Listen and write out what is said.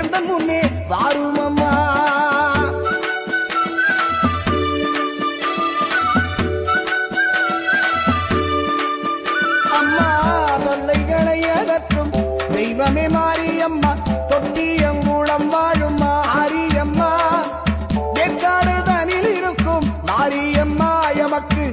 எந்த முன்னே வாரும் அம்மா. அம்மா தொல்லைகளை அகற்றும் தெய்வமே மாரியம்மா. தொட்டியங்குளம் வாழும் மாரியம்மா. ஏற்காடு தனில் இருக்கும் மாரியம்மா எமக்கு